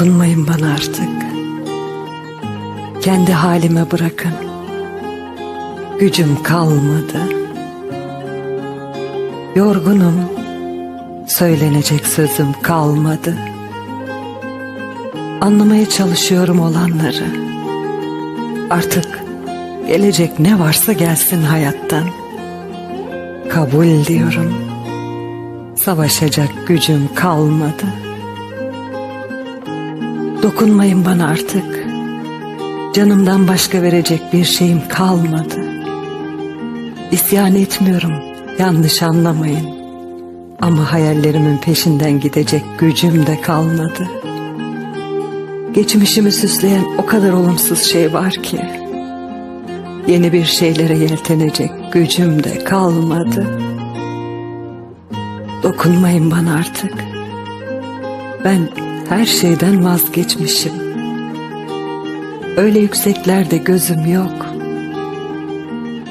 Dokunmayın bana artık. Kendi halime bırakın. Gücüm kalmadı. Yorgunum. Söylenecek sözüm kalmadı. Anlamaya çalışıyorum olanları. Artık gelecek ne varsa gelsin hayattan. Kabul diyorum. Savaşacak gücüm kalmadı. Dokunmayın bana artık. Canımdan başka verecek bir şeyim kalmadı. İsyan etmiyorum, yanlış anlamayın. Ama hayallerimin peşinden gidecek gücüm de kalmadı. Geçmişimi süsleyen o kadar olumsuz şey var ki. Yeni bir şeylere yeltenecek gücüm de kalmadı. Dokunmayın bana artık. Ben her şeyden vazgeçmişim. Öyle yükseklerde gözüm yok.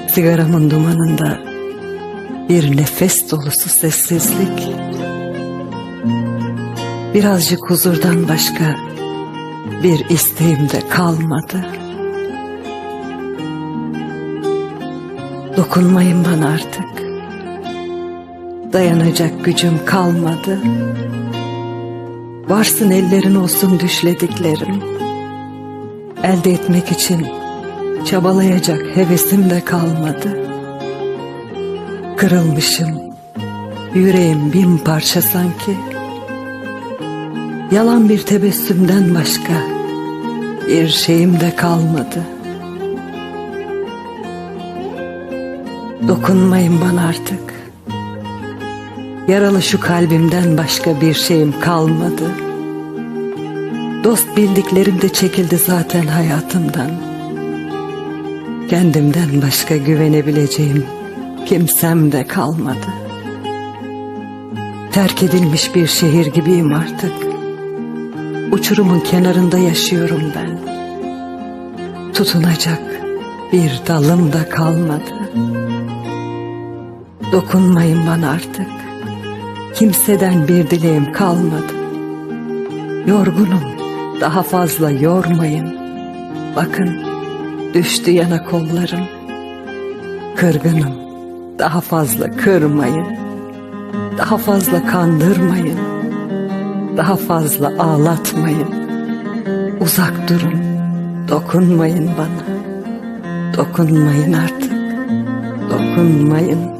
Sigaramın dumanında bir nefes dolusu sessizlik. Birazcık huzurdan başka bir isteğim de kalmadı. Dokunmayın bana artık. Dayanacak gücüm kalmadı. Varsın ellerin olsun düşlediklerim. Elde etmek için çabalayacak hevesim de kalmadı. Kırılmışım, yüreğim bin parça sanki. Yalan bir tebessümden başka bir şeyim de kalmadı. Dokunmayın bana artık. Yaralı şu kalbimden başka bir şeyim kalmadı. Dost bildiklerim de çekildi zaten hayatımdan. Kendimden başka güvenebileceğim kimsem de kalmadı. Terk edilmiş bir şehir gibiyim artık. Uçurumun kenarında yaşıyorum ben. Tutunacak bir dalım da kalmadı. Dokunmayın bana artık. Kimseden bir dileğim kalmadı. Yorgunum, daha fazla yormayın. Bakın, düştü yana kollarım. Kırgınım, daha fazla kırmayın. Daha fazla kandırmayın. Daha fazla ağlatmayın. Uzak durun, dokunmayın bana. Dokunmayın artık, dokunmayın.